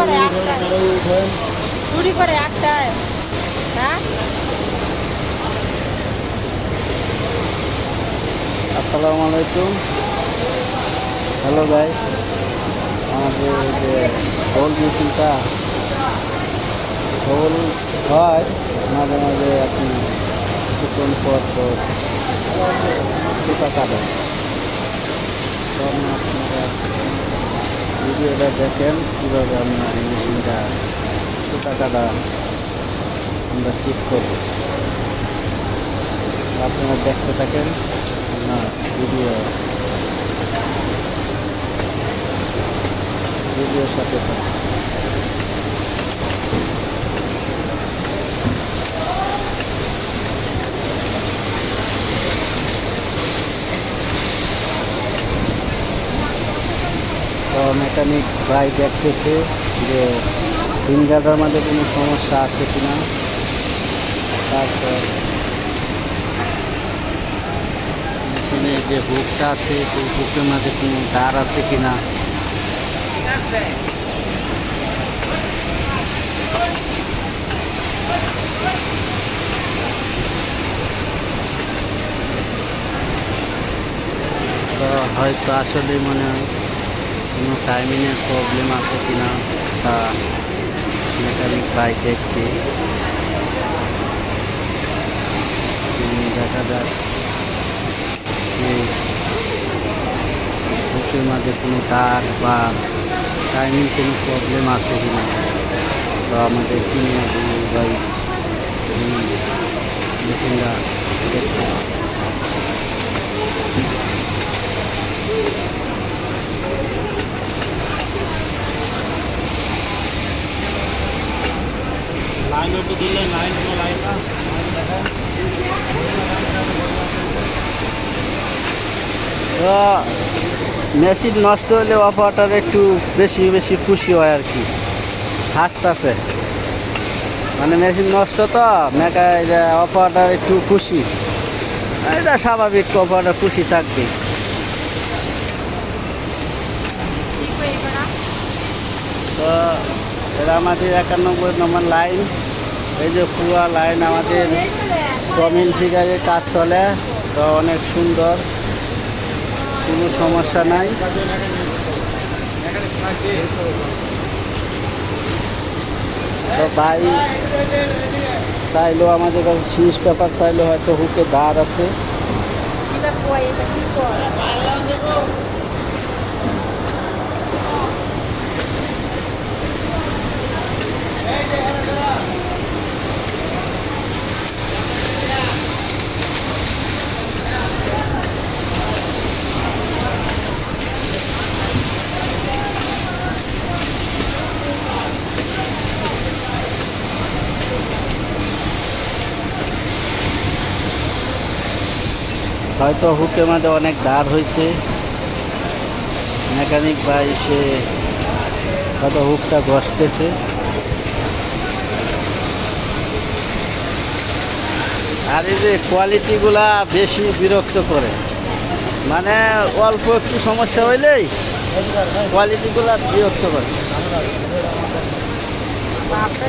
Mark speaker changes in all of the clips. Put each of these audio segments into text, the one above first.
Speaker 1: করে আটটায় চুরি করে আটটায় হ্যাঁ?
Speaker 2: আসসালামু আলাইকুম। হ্যালো গাইস আমাদের যে হোল মেশিনটা হোল হয়, মাঝে মাঝে আপনি কিছুক্ষণ পর পর কাটেন তখন আপনারা ভিডিওটা দেখেন কীভাবে আমরা এই মেশিনটা সুতা কাটা আমরা ঠিক করব। আপনারা দেখতে থাকেন না ভিডিও ভিডিওর সাথে থাকুন তো মেকানিক ভাই দেখতেছে যে ফিঙ্গারটার মধ্যে কোনো সমস্যা আছে কিনা। তারপর মেশিনে যে হুকটা আছে, সেই হুকের মধ্যে কোনো তার আছে কিনা। তো হয়তো আসলে মনে হয় কোনো টাইমিংয়ের প্রবলেম আছে কিনা তা মেকানিক ভাই দেখতে উম, দেখা যাক যে বুকের মাঝে কোনো তার বা টাইমিং কোনো প্রবলেম আছে কিনা তো আমাদের সিনিয়র ভাই মেশিনটা দেখতে
Speaker 3: লাইন একটু দিলে লাইন কোনো লাইন না
Speaker 2: মেশিন নষ্ট হলে অপারেটার একটু বেশি বেশি খুশি হয় আর কি। হাসতেছে। মানে মেশিন নষ্ট তো, মেকা অপারেটার একটু খুশি। এটা স্বাভাবিক অপারেটার খুশি থাকবে। তো এটা আমাদের একানব্বই নম্বর লাইন। এই যে পুরা লাইন আমাদের কমিন ফিগারে কাজ চলে, তো অনেক সুন্দর, কোনো সমস্যা নাই। তো ভাই, চাইলেও আমাদের কাছে সুইচ পেপার চাইলেও হয়তো হুকে দাঁড় আছে।
Speaker 1: এটা
Speaker 2: হয়তো হুকের মধ্যে অনেক দাঁড় হয়েছে। মেকানিক ভাই সে হয়তো হুকটা ঘষতেছে। আর এই যে কোয়ালিটিগুলা বেশি বিরক্ত করে। মানে অল্প একটু সমস্যা হইলেই কোয়ালিটিগুলা বিরক্ত করে।
Speaker 1: বাপরে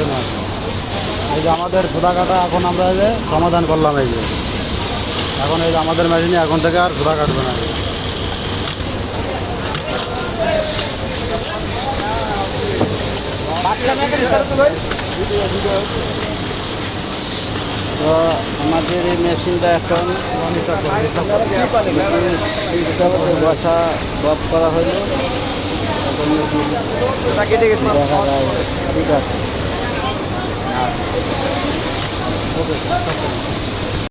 Speaker 4: কাটবে না এই যে আমাদের সুদা কাটা এখন আমরা এই যে সমাধান করলাম এই যে। এখন এই যে আমাদের মেশিনে এখন থেকে আর সুদা কাটবে না।
Speaker 2: তো আমাদের এই মেশিনটা এখন বসা বপ করা হলো। ঠিক আছে। 僕